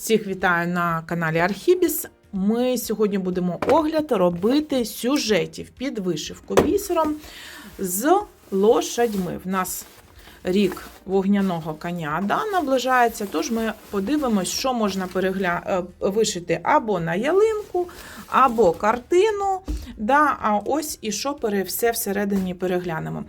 Всіх вітаю на каналі Архібіс. Ми сьогодні будемо огляд робити сюжетів під вишивку бісером з лошадьми. В нас рік вогняного коня да, наближається, тож ми подивимось, що можна перегля... е, вишити або на ялинку, або картину. Да, а ось і що все всередині переглянемо.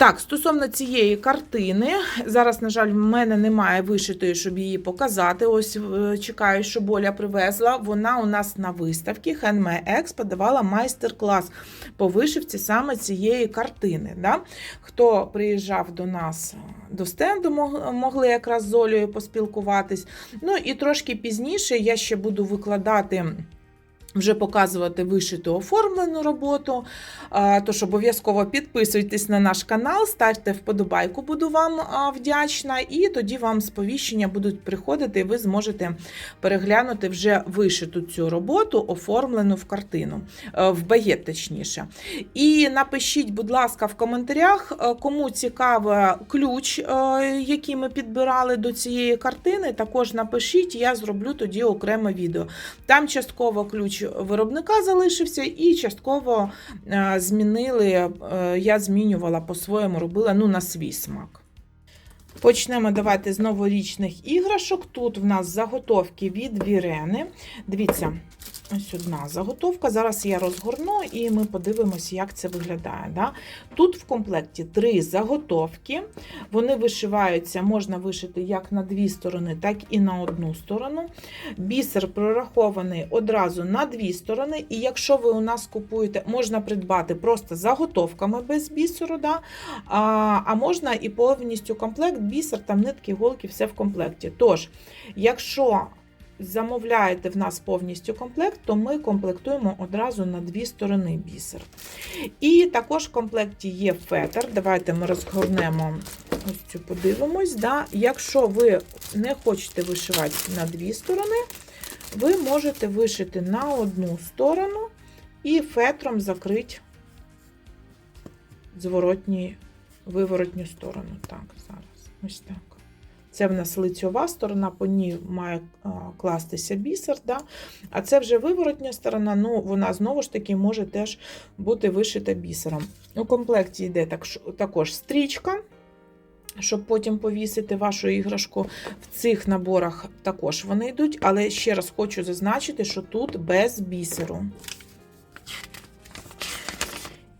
Так, стосовно цієї картини, зараз, на жаль, в мене немає вишитої, щоб її показати. Ось е, чекаю, що Боля привезла. Вона у нас на виставці Handmade Expo давала майстер-клас по вишивці саме цієї картини. Да? Хто приїжджав до нас до стенду, могли якраз з Олею поспілкуватись. Ну і трошки пізніше я ще буду викладати. Вже показувати вишиту оформлену роботу. Тож обов'язково підписуйтесь на наш канал, ставте вподобайку, буду вам вдячна, і тоді вам сповіщення будуть приходити, і ви зможете переглянути вже вишиту цю роботу, оформлену в картину, е, в багет, точніше. І напишіть, будь ласка, в коментарях, е, кому цікавий ключ, е, який ми підбирали до цієї картини. Також напишіть, я зроблю тоді окреме відео. Там частково ключ виробника залишився, і частково е, змінили. е, Я змінювала по-своєму, робила ну, на свій смак. Почнемо давайте з новорічних іграшок. Тут в нас заготовки від Вірени. Дивіться, ось одна заготовка. Зараз я розгорну і ми подивимося, як це виглядає. Да? Тут в комплекті три заготовки. Вони вишиваються, можна вишити як на дві сторони, так і на одну сторону. Бісер прорахований одразу на дві сторони. І якщо ви у нас купуєте, можна придбати просто заготовками без бісеру, да? а, а можна і повністю комплект, бісер, там нитки, голки, все в комплекті. Тож, якщо замовляєте в нас повністю комплект, то ми комплектуємо одразу на дві сторони бісер. І також в комплекті є фетр. Давайте ми розгорнемо ось цю подивимось. Да? Якщо ви не хочете вишивати на дві сторони, ви можете вишити на одну сторону і фетром закрити зворотній, виворотню сторону. Так, зараз. Ось так. Це в нас лицьова сторона, по ній має кластися бісер. Да? А це вже виворотня сторона, ну вона знову ж таки може теж бути вишита бісером. У комплекті йде так, також стрічка, щоб потім повісити вашу іграшку. В цих наборах також вони йдуть, але ще раз хочу зазначити, що тут без бісеру.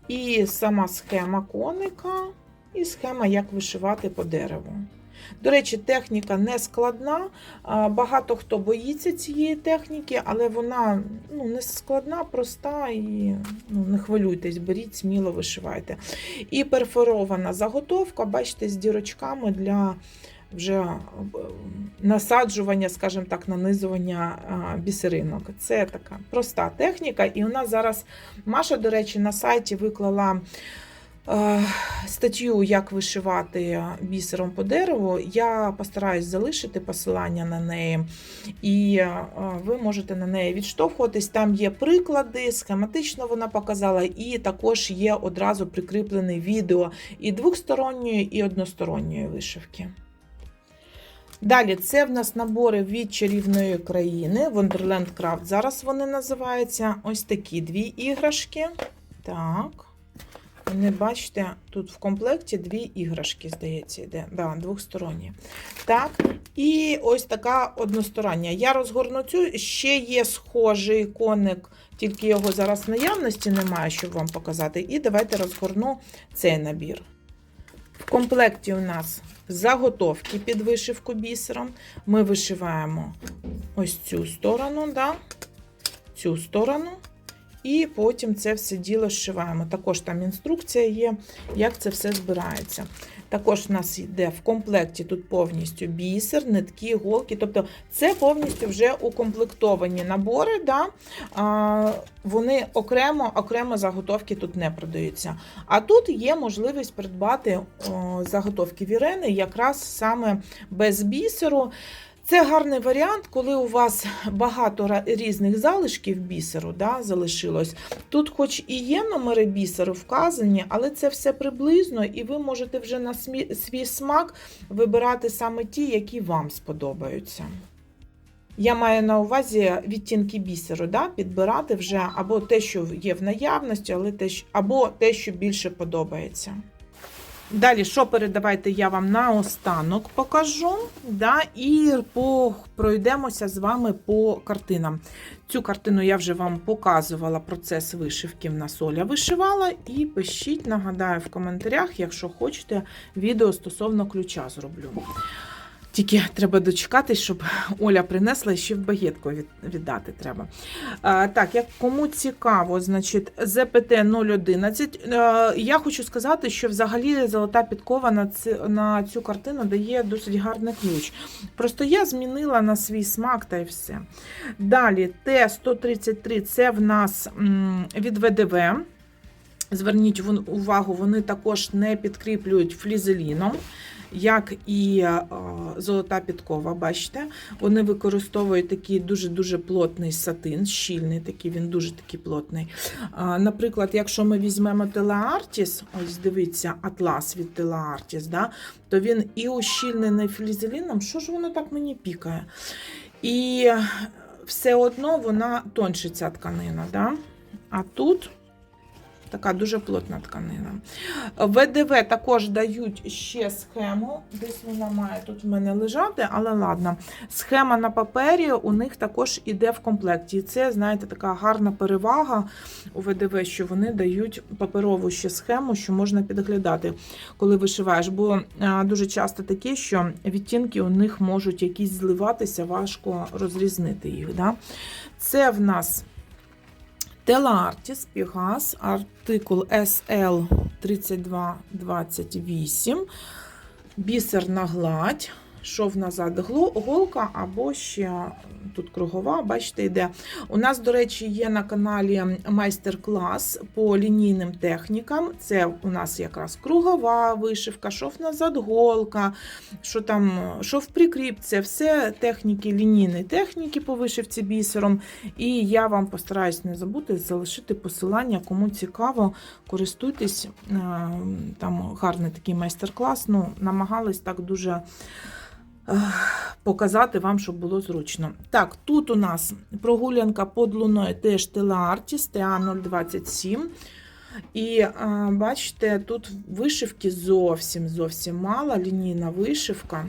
І сама схема коника, і схема, як вишивати по дереву. До речі, техніка не складна. Багато хто боїться цієї техніки, але вона ну, не складна, проста і ну, не хвилюйтесь, беріть, сміло вишивайте. І перфорована заготовка, бачите, з дірочками для вже е, насаджування, скажімо так, нанизування бісеринок. Це така проста техніка. І у нас зараз Маша, до речі, на сайті виклала. Е, Статтю, як вишивати бісером по дереву, я постараюсь залишити посилання на неї, і е, ви можете на неї відштовхуватись. Там є приклади, схематично вона показала, і також є одразу прикріплене відео і двосторонньої, і односторонньої вишивки. Далі, це в нас набори від чарівної країни, Wonderland Craft. Зараз вони називаються ось такі дві іграшки. Так. Вони, бачите, тут в комплекті дві іграшки, здається, йде. Да, двохсторонні. Так, і ось така одностороння. Я розгорну цю. Ще є схожий коник, тільки його зараз в наявності немає, щоб вам показати. І давайте розгорну цей набір. В комплекті у нас заготовки під вишивку бісером. Ми вишиваємо ось цю сторону, да? цю сторону. І потім це все діло зшиваємо. Також там інструкція є, як це все збирається. Також в нас йде в комплекті тут повністю бісер, нитки, голки. Тобто це повністю вже укомплектовані набори. Да? А, вони окремо, окремо заготовки тут не продаються. А тут є можливість придбати заготовки вірени якраз саме без бісеру. Це гарний варіант, коли у вас багато різних залишків бісеру да, залишилось. Тут, хоч і є номери бісеру вказані, але це все приблизно, і ви можете вже на свій смак вибирати саме ті, які вам сподобаються. Я маю на увазі відтінки бісеру, да? підбирати вже або те, що є в наявності, але те, або те, що більше подобається. Далі, що передавайте, я вам наостанок покажу. Да? І по, пройдемося з вами по картинам. Цю картину я вже вам показувала процес вишивки в нас Оля вишивала. І пишіть, нагадаю, в коментарях, якщо хочете, відео стосовно ключа зроблю. Тільки треба дочекатись, щоб Оля принесла і ще в багетку від, віддати треба. Так, як кому цікаво, значить, ЗПТ 011. Е, я хочу сказати, що взагалі золота підкова на, ці, на цю картину дає досить гарний ключ. Просто я змінила на свій смак та й все. Далі, Т-133 це в нас від ВДВ. Зверніть увагу, вони також не підкріплюють флізеліном, як і е, золота підкова. Бачите, вони використовують такий дуже-дуже плотний сатин, щільний, такий, він дуже такий плотний. Наприклад, якщо ми візьмемо Телеартіс, ось дивіться, атлас від Телеартіс, да, то він і ущільнений флізеліном. Що ж воно так мені пікає? І все одно вона ця тканина. Да? А тут така дуже плотна тканина. ВДВ також дають ще схему. Десь вона має тут в мене лежати, але ладно. Схема на папері у них також іде в комплекті. І це, знаєте, така гарна перевага у ВДВ, що вони дають паперову ще схему, що можна підглядати, коли вишиваєш. Бо а, дуже часто таке, що відтінки у них можуть якісь зливатися, важко розрізнити їх. Да? Це в нас Телартіс Пігас, артикул SL 3228, бісерна гладь, шов назад голка або ще тут кругова, бачите, йде. У нас, до речі, є на каналі майстер-клас по лінійним технікам. Це у нас якраз кругова вишивка, шов назад голка, що там, шов прикріп, це все техніки, лінійні техніки по вишивці бісером. І я вам постараюсь не забути залишити посилання, кому цікаво, користуйтесь. Е, Там гарний такий майстер-клас. Ну, намагались так дуже показати вам, щоб було зручно. Так, тут у нас прогулянка під луною теж Телеартіс, TA027. І е, бачите, тут вишивки зовсім зовсім мало, лінійна вишивка.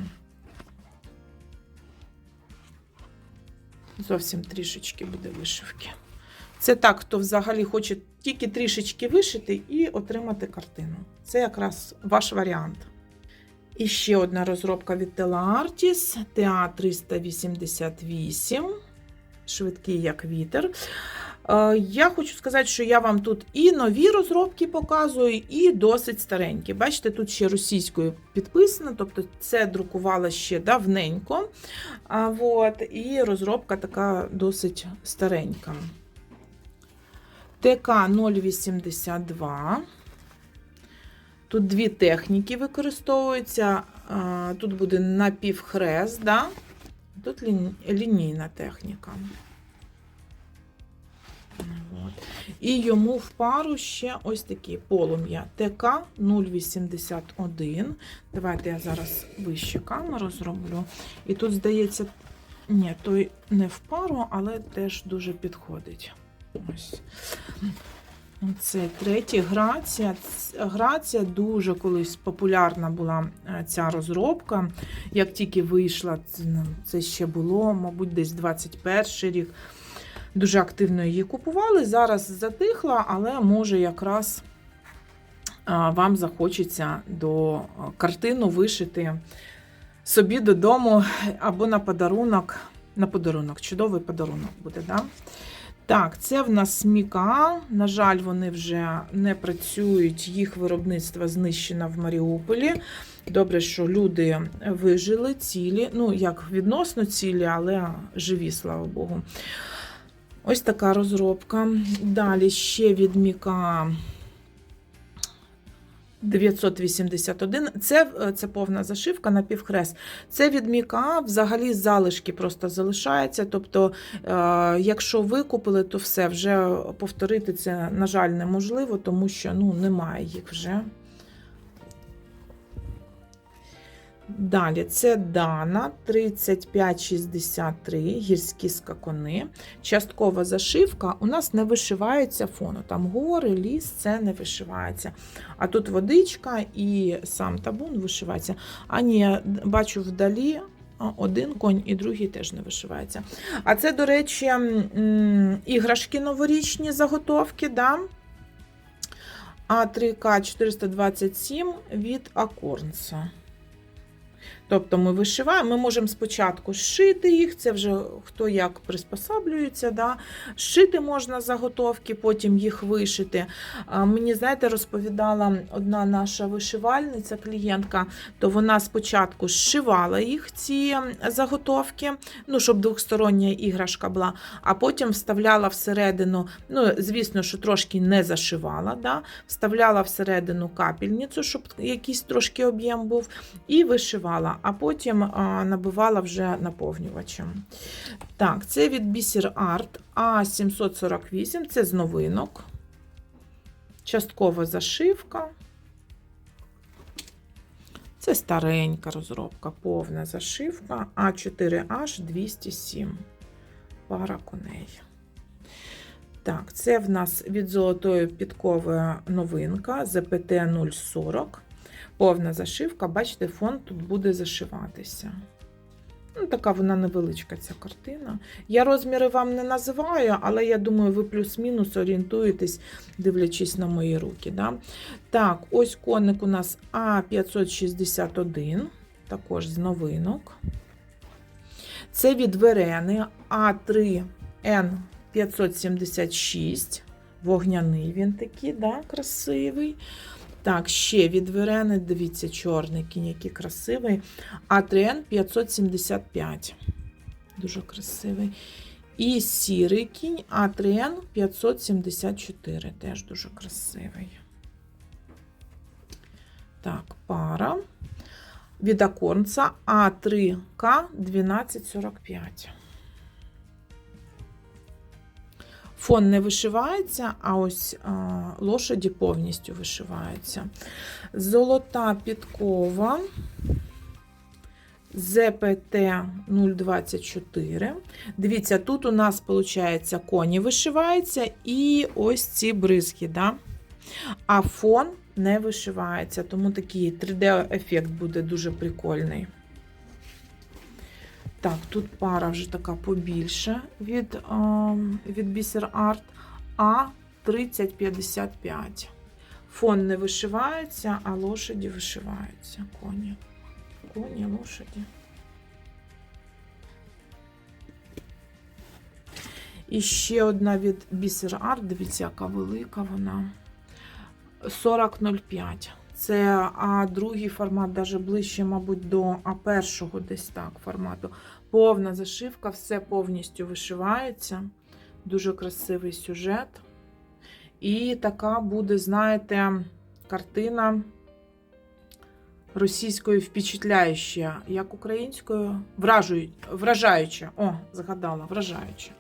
Зовсім трішечки буде вишивки. Це так, хто взагалі хоче тільки трішечки вишити і отримати картину. Це якраз ваш варіант. І ще одна розробка від Teleartis TA388. Швидкий як вітер. Е, Я хочу сказати, що я вам тут і нові розробки показую, і досить старенькі. Бачите, тут ще російською підписано, тобто це друкувала ще давненько. А, вот, і розробка така досить старенька. ТК 082. Тут дві техніки використовуються. Тут буде напівхрест, да? тут лінійна техніка. От. І йому в пару ще ось такі полум'я ТК 081. Давайте я зараз вище камеру зроблю. І тут, здається, ні, той не в пару, але теж дуже підходить. Ось. Це третій грація. Грація дуже колись популярна була е, ця розробка. Як тільки вийшла, це, ну, ще було, мабуть, десь 21 рік. Дуже активно її купували. Зараз затихла, але може якраз вам захочеться до картину вишити собі додому або на подарунок. На подарунок, чудовий подарунок буде, да? Так, це в нас Міка. На жаль, вони вже не працюють, їх виробництво знищено в Маріуполі. Добре, що люди вижили цілі, ну, як відносно цілі, але живі, слава Богу. Ось така розробка. Далі ще від Міка 981. Це, е, це повна зашивка на півхрест. Це від Міка взагалі залишки просто залишаються. Тобто, е, якщо ви купили, то все, вже повторити це, на жаль, неможливо, тому що ну, немає їх вже. Далі це Дана 3563, гірські скакуни. Часткова зашивка. У нас не вишивається фону. Там гори, ліс, це не вишивається. А тут водичка і сам табун вишивається. А ні, я бачу вдалі. Один конь і другий теж не вишивається. А це, до речі, іграшки новорічні заготовки. Да? А3К 427 від Акорнса. Тобто ми вишиваємо, ми можемо спочатку зшити їх, це вже хто як приспосаблюється. Да? Зшити можна заготовки, потім їх вишити. Мені, знаєте, розповідала одна наша вишивальниця, клієнтка, то вона спочатку зшивала їх, ці заготовки, ну, щоб двохстороння іграшка була, а потім вставляла всередину, ну, звісно, що трошки не зашивала, да? вставляла всередину капельницю, щоб якийсь трошки об'єм був, і вишивала, а потім набивала вже наповнювачем. Так, це від Бісер Арт А748, це з новинок. Часткова зашивка. Це старенька розробка, повна зашивка А4H207. Пара коней. Так, це в нас від золотої підкови новинка ЗПТ 040. Повна зашивка. Бачите, фон тут буде зашиватися. Ну, така вона невеличка ця картина. Я розміри вам не називаю, але я думаю, ви плюс-мінус орієнтуєтесь, дивлячись на мої руки. Да? Так, ось коник у нас А561, також з новинок. Це від Верени А3Н576. Вогняний він такий, да, красивий. Так, ще від Верени, дивіться, чорний кінь, який красивий. А3Н 575. Дуже красивий. І сірий кінь А3Н 574. Теж дуже красивий. Так, пара. Від Акорнца А3К 1245. Фон не вишивається, а ось а, лошаді повністю вишиваються. Золота підкова ЗПТ 024. Дивіться, тут у нас, виходить, коні вишиваються і ось ці бризки. Да? А фон не вишивається, тому такий 3D-ефект буде дуже прикольний. Так, тут пара вже така побільша від, а, від Бісер Арт А3055. Фон не вишивається, а лошаді вишиваються. Коні. Коні, лошаді. І ще одна від Бісер Арт. Дивіться, яка велика вона. 4005. Це а другий формат, навіть ближче, мабуть, до а першого десь так формату. Повна зашивка, все повністю вишивається. Дуже красивий сюжет. І така буде, знаєте, картина російською впечатляюча, як українською, Вражуй, вражаюча. О, згадала, вражаюча.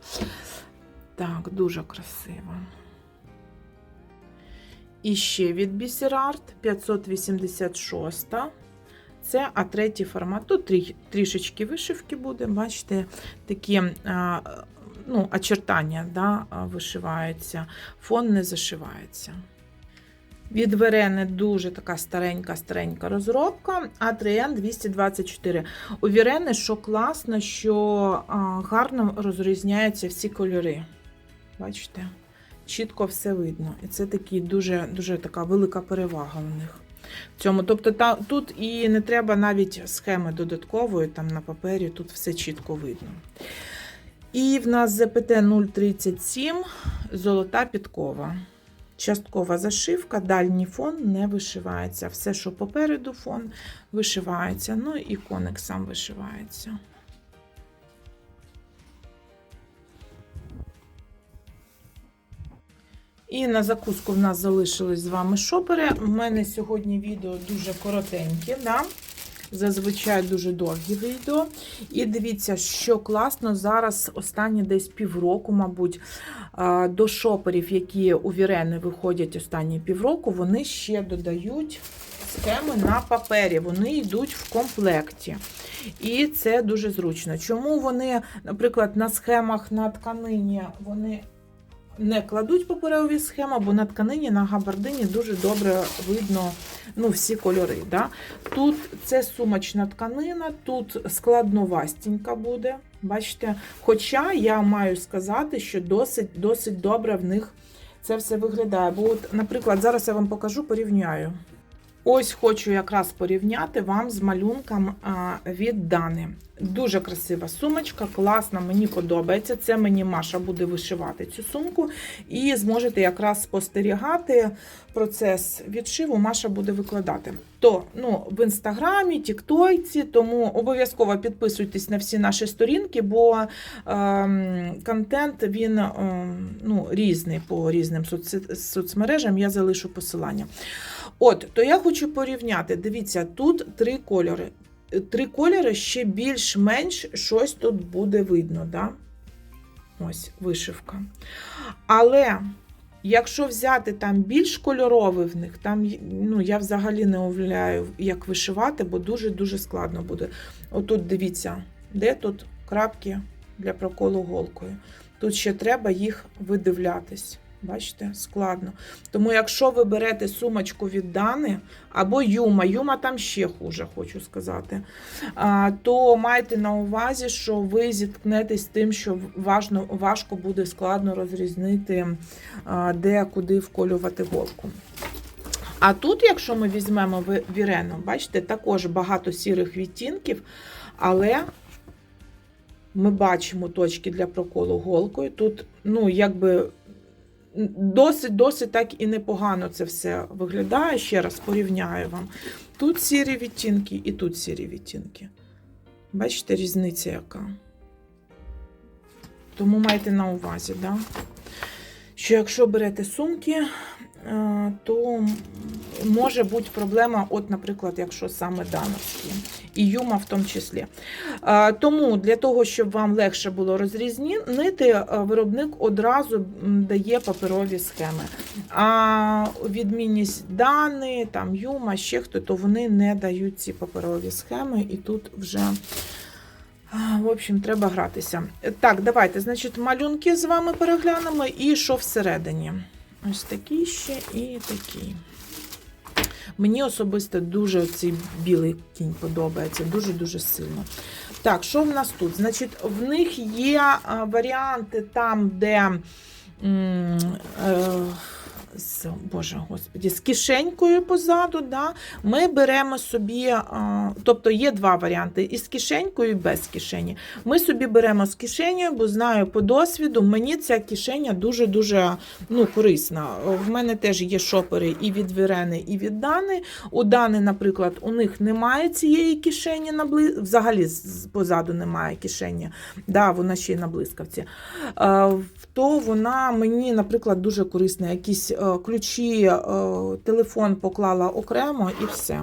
Так, дуже красиво. І ще від Бісерарт 586. Це А3 формат. Тут трі, трішечки вишивки буде, бачите, такі а, ну, очертання да, вишиваються, фон не зашивається. Від Верени дуже така старенька-старенька розробка, А3Н 224. У Вірени, що класно, що а, гарно розрізняються всі кольори. Бачите? Чітко все видно. І це такі дуже, дуже така велика перевага у них. В цьому. Тобто та, тут і не треба навіть схеми додаткової там на папері, тут все чітко видно. І в нас ЗПТ 037, золота підкова. Часткова зашивка, дальній фон не вишивається. Все, що попереду фон, вишивається. Ну і коник сам вишивається. І на закуску в нас залишились з вами шопери. У мене сьогодні відео дуже коротеньке, да? зазвичай дуже довгі відео. І дивіться, що класно, зараз останні десь півроку, мабуть, до шоперів, які у Вірени виходять останні півроку, вони ще додають схеми на папері. Вони йдуть в комплекті. І це дуже зручно. Чому вони, наприклад, на схемах на тканині вони не кладуть паперові схеми, бо на тканині на габардині дуже добре видно ну, всі кольори. Да? Тут це сумочна тканина, тут складновастенька буде. Бачите? Хоча я маю сказати, що досить, досить добре в них це все виглядає. Бо, от, наприклад, зараз я вам покажу, порівняю. Ось хочу якраз порівняти вам з малюнком від Дани. Дуже красива сумочка, класна, мені подобається. Це мені Маша буде вишивати цю сумку. І зможете якраз спостерігати процес відшиву, Маша буде викладати. То ну, в інстаграмі, тіктойці, тому обов'язково підписуйтесь на всі наші сторінки, бо ем, контент він ем, ну, різний по різним соц... соцмережам. Я залишу посилання. От, то я хочу порівняти. Дивіться, тут три кольори. Три кольори ще більш-менш щось тут буде видно. Да? Ось вишивка. Але якщо взяти там більш кольоровий в них, там ну, я взагалі не уявляю, як вишивати, бо дуже-дуже складно буде. Отут дивіться, де тут крапки для проколу голкою. Тут ще треба їх видивлятись. Бачите, складно. Тому, якщо ви берете сумочку від Дани або Юма, Юма там ще хуже, хочу сказати, то майте на увазі, що ви зіткнетесь з тим, що важно, важко буде складно розрізнити, де куди вколювати голку. А тут, якщо ми візьмемо Вірену, бачите, також багато сірих відтінків, але ми бачимо точки для проколу голкою. Тут, ну, якби досить досить так і непогано це все виглядає. Ще раз порівняю вам. Тут сірі відтінки і тут сірі відтінки. Бачите, різниця яка? Тому майте на увазі, да? що якщо берете сумки, то може бути проблема, от, наприклад, якщо саме дановські, і юма в тому числі. Тому для того, щоб вам легше було розрізнити, виробник одразу дає паперові схеми. А відмінність Дани, там Юма, ще хто, то вони не дають ці паперові схеми, і тут вже. В общем, треба гратися. Так, давайте, значить, малюнки з вами переглянемо і що всередині. Ось такі ще і такі. Мені особисто дуже цей білий кінь подобається, дуже-дуже сильно. Так, що в нас тут? Значить, в них є варіанти там, де. М е, з Боже Господі, з кишенькою позаду. Да, Ми беремо собі, тобто є два варіанти: із кишенькою і без кишені. Ми собі беремо з кишенею, бо знаю по досвіду, мені ця кишеня дуже-дуже ну, корисна. В мене теж є шопери і від Вірени, і від Дани. У Дани, наприклад, у них немає цієї кишені, взагалі позаду немає кишені. Да, Вона ще й на блискавці. То вона мені, наприклад, дуже корисна. Якісь ключі, е, телефон поклала окремо і все.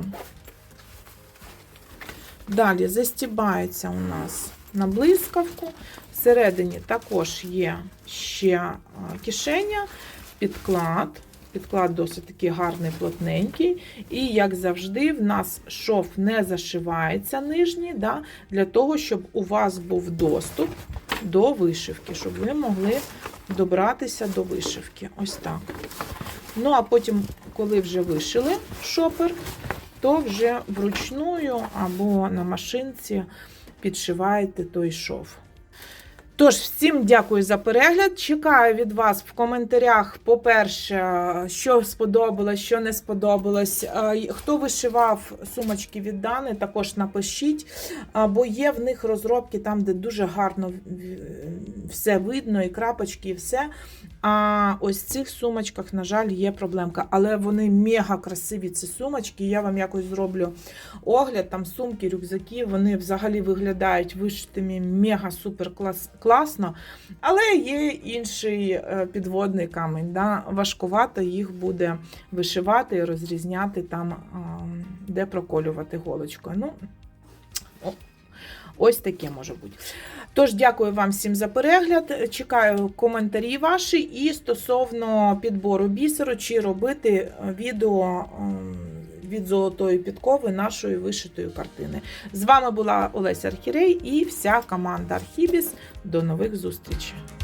Далі застібається у нас на блискавку. Всередині також є ще е, кишеня, підклад. Підклад досить такий гарний, плотненький. І, як завжди, в нас шов не зашивається нижній, да, для того, щоб у вас був доступ до вишивки, щоб ви могли добратися до вишивки. Ось так. Ну, а потім, коли вже вишили шопер, то вже вручную або на машинці підшиваєте той шов. Тож, всім дякую за перегляд. Чекаю від вас в коментарях, по-перше, що сподобалось, що не сподобалось. Хто вишивав сумочки від Дани, також напишіть, бо є в них розробки там, де дуже гарно все видно, і крапочки, і все. А ось в цих сумочках, на жаль, є проблемка. Але вони мега красиві, ці сумочки. Я вам якось зроблю огляд, там сумки, рюкзаки, вони взагалі виглядають вишитими мега-супер класно. Але є інший е, підводний камінь. Да? Важкувато їх буде вишивати і розрізняти там, де проколювати голочкою. Ну, Ось таке може бути. Тож, дякую вам всім за перегляд. Чекаю коментарі ваші і стосовно підбору бісеру, чи робити відео ем, від золотої підкови нашої вишитої картини. З вами була Олеся Архірей і вся команда Архібіс. До нових зустрічей!